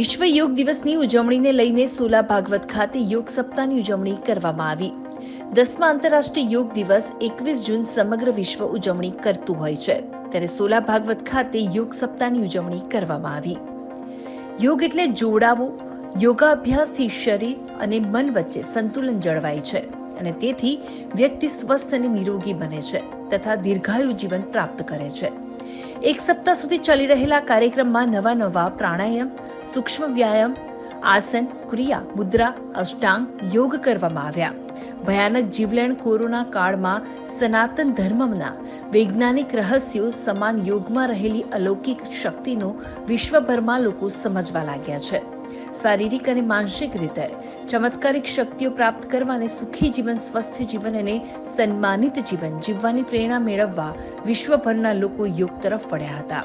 વિશ્વ યોગ દિવસની ઉજવણીને લઈને સોલા ભાગવત ખાતે યોગ સપ્તાહની ઉજવણી કરવામાં આવી. દસમા આંતરરાષ્ટ્રીય યોગ દિવસ એકવીસ જૂન સમગ્ર વિશ્વ ઉજવણી કરતું હોય છે. ત્યારે સોલા ભાગવત ખાતે યોગ સપ્તાહની ઉજવણી કરવામાં આવી. યોગ એટલે જોડાવું, યોગાભ્યાસથી શરીર અને મન વચ્ચે સંતુલન જળવાય છે અને તેથી વ્યક્તિ સ્વસ્થ અને નિરોગી બને છે તથા દીર્ઘાયુ જીવન પ્રાપ્ત કરે છે. એક સપ્તાહ સુધી ચાલી રહેલા કાર્યક્રમમાં નવા નવા પ્રાણાયામ સૂક્ષ્મ વ્યાયામ આસન ક્રિયા મુદ્રા અષ્ટાંગ યોગ કરવામાં આવ્યા. ભયાનક જીવલેણ કોરોના કાળમાં સનાતન ધર્મના વૈજ્ઞાનિક રહસ્યો સમાન યોગમાં રહેલી અલૌકિક શક્તિનો વિશ્વભરમાં લોકો સમજવા લાગ્યા છે. શારીરિક અને માનસિક રીતે ચમત્કારિક શક્તિઓ પ્રાપ્ત કરવા સુખી જીવન, સ્વસ્થ જીવન અને સન્માનિત જીવન જીવવાની પ્રેરણા મેળવવા વિશ્વભરના લોકો યોગ તરફ વળ્યા હતા.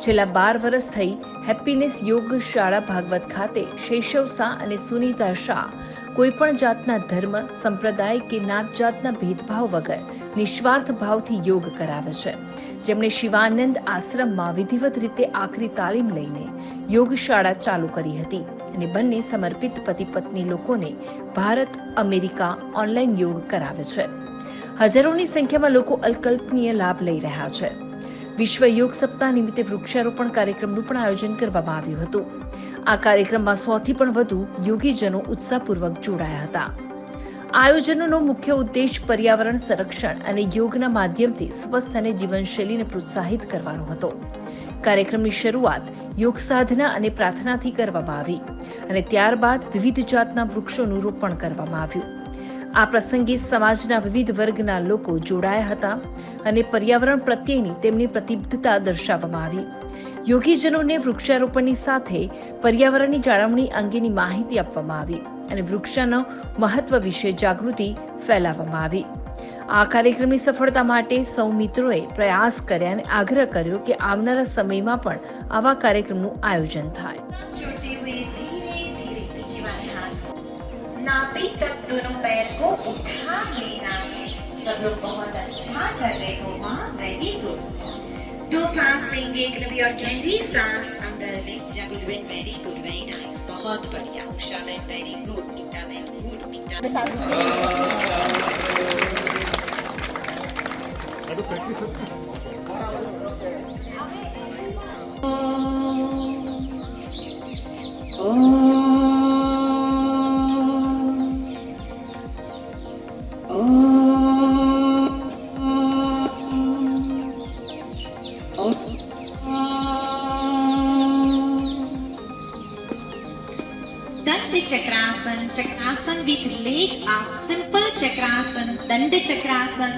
છેલ્લા બાર વર્ષ થઈ હેપીનેસ યોગ શાળા ભાગવત ખાતે શૈશવ શાહ અને સુનીતા શાહ કોઈ પણ જાતના ધર્મ, સંપ્રદાય કે નાત જાતના ભેદભાવ વગર નિસ્વાર્થ ભાવથી યોગ કરાવે છે. જેમણે શિવાનંદ આશ્રમમાં વિધિવત રીતે આખરી તાલીમ લઈને યોગ શાળા ચાલુ કરી હતી અને બંને સમર્પિત પતિ પત્ની લોકોને ભારત, અમેરિકા ઓનલાઈન યોગ કરાવે છે. હજારોની સંખ્યામાં લોકો અલ્કલ્પનીય લાભ લઈ રહ્યા છે. વિશ્વ યોગ સપ્તાહ નિમિત્તે વૃક્ષારોપણ કાર્યક્રમનું પણ આયોજન કરવામાં આવ્યું હતું. આ કાર્યક્રમમાં સોથી પણ વધુ યોગીજનો ઉત્સાહપૂર્વક જોડાયા હતા. આયોજનોનો મુખ્ય ઉદ્દેશ પર્યાવરણ સંરક્ષણ અને યોગના માધ્યમથી સ્વસ્થ અને જીવનશૈલીને પ્રોત્સાહિત કરવાનો હતો. કાર્યક્રમની શરૂઆત યોગ સાધના અને પ્રાર્થનાથી કરવામાં આવી અને ત્યારબાદ વિવિધ જાતના વૃક્ષોનું રોપણ કરવામાં આવ્યું. આ પ્રસંગે સમાજના વિવિધ વર્ગના લોકો જોડાયા હતા અને પર્યાવરણ પ્રત્યેની તેમની પ્રતિબદ્ધતા દર્શાવવામાં આવી. યોગીજનોને વૃક્ષારોપણની સાથે પર્યાવરણની જાળવણી અંગેની માહિતી આપવામાં આવી અને વૃક્ષાનો મહત્વ વિશે જાગૃતિ ફેલાવવામાં આવી. આ કાર્યક્રમની સફળતા માટે સૌ મિત્રોએ પ્રયાસ કર્યા અને આગ્રહ કર્યો કે આવનારા સમયમાં પણ આવા કાર્યક્રમનું આયોજન થાય. नाभि तक दोनों पैर को उठा लेना है सब लोग बहुत अच्छा कर रहे हो माँ वेरी गुड दो सांस लेंगे एक लंबी और गहरी सांस अंदर ले जागृत ben very good very nice बहुत बढ़िया Usha ben very good Meeta Ben good Meeta danda chakrasana chakrasana with leg up simple chakrasana, danda chakrasana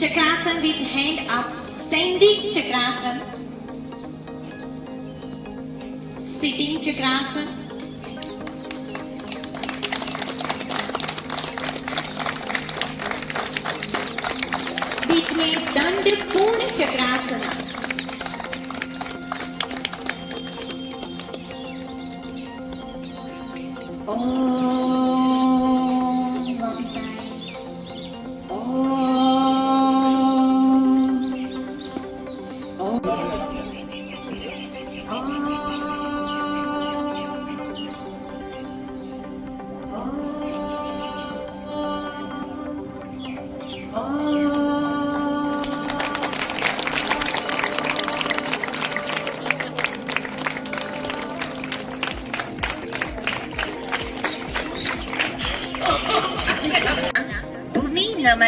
chakrasana with hand up standing chakrasana, sitting chakrasana, बीच में दंड पूर्ण चक्रासन।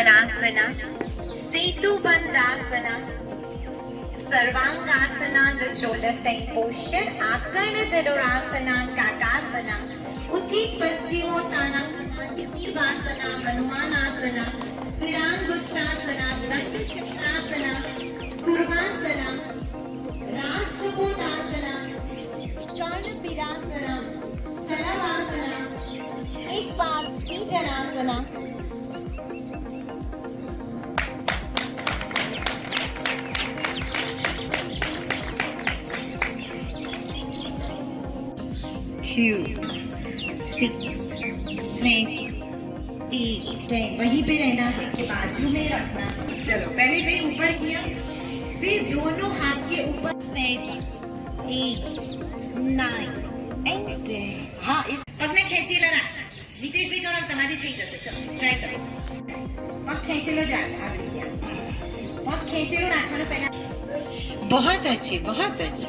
મકરાસના સેતુ બંધાસના, સર્વાંગાસના the shoulder stand posture આકર્ણ ધનુરાસના કાટાસના ઉથિત પશ્ચિમોત્તાના વાસના હનુમાનાસના, સિરાંગુષ્ટાસના દંડ to six वहीं पे रहना है बाजू में रखना। चलो पहले पे ऊपर किया फिर दोनों हाथ के ऊपर। हाँ, हाँ, हाँ अब मैं खेचेलो ना भी करो तुम्हारी थी जैसे चलो ट्राई करो। बहुत अच्छे बहुत अच्छे।